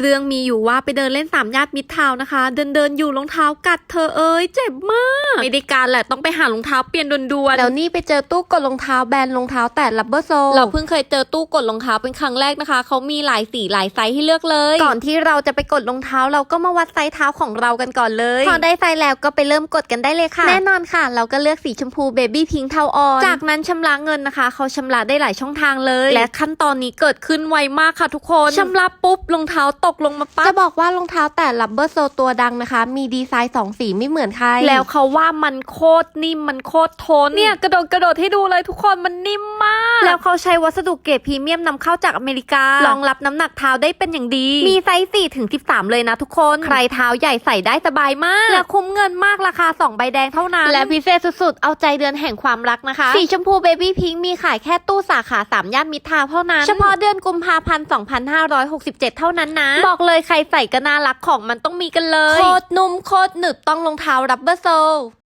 เรื่องมีอยู่ว่าไปเดินเล่นสามย่านมิตรทาวน์นะคะ เดินเดินๆอยู่รองเท้ากัดเธอเอ้ยเจ็บมากไม่ได้การแหละต้องไปหารองเท้าเปลี่ยนด่วนๆแล้วนี่ไปเจอตู้กดรองเท้าแบรนด์รองเท้าแต่ลับเบอร์โซเราเพิ่งเคยเจอตู้กดรองเท้าเป็นครั้งแรกนะคะเขามีหลายสีหลายไซส์ให้เลือกเลย ก่อนที่เราจะไปกดรองเท้าเราก็มาวัดไซส์เท้าของเรากันก่อนเลยพอได้ไซส์แล้วก็ไปเริ่มกดกันได้เลยค่ะ แน่นอนค่ะ เราก็เลือกสีชมพูเบบี้พิงค์เทาอ่อนจากนั้นชำระเงินนะคะเขาชำระได้หลายช่องทางเลย และขั้นตอนนี้เกิดขึ้นไวมากค่ะทุกคนชำระปุ๊บรองเท้าตกลงมาปั๊จะบบอกว่ารองเท้าแต่ลับเบอร์โซตัวดังนะคะ มีดีไซน์สองสีไม่เหมือนใคร แล้วเขาว่ามันโคตรนิ่มมันโคตรทนเนี่ยกระโดดกระโดดให้ดูเลยทุกคนมันนิ่มมาก แล้วเขาใช้วัสดุเกรดพรีเมียมนำเข้าจากอเมริการองรับน้ำหนักเท้าได้เป็นอย่างดี มีไซส์4ถึง13 เลยนะทุกคน ใครเท้าใหญ่ใส่ได้สบายมาก และคุ้มเงินมากราคา 2 ใบแดงเท่านั้น และพิเศษสุดๆ เอาใจเดือนแห่งความรักนะคะ สีชมพูเบบี้พิงค์มีขายแค่ตู้สาขา 3 ย่านมิตรทาวน์เท่านั้น เฉพาะเดือนกุมภาพันธ์ 2567 เท่านั้นนะบอกเลยใครใส่ก็น่ารักของมันต้องมีกันเลย โคตรนุ่มโคตรหนึบต้องรองเท้ารับเบอร์โซ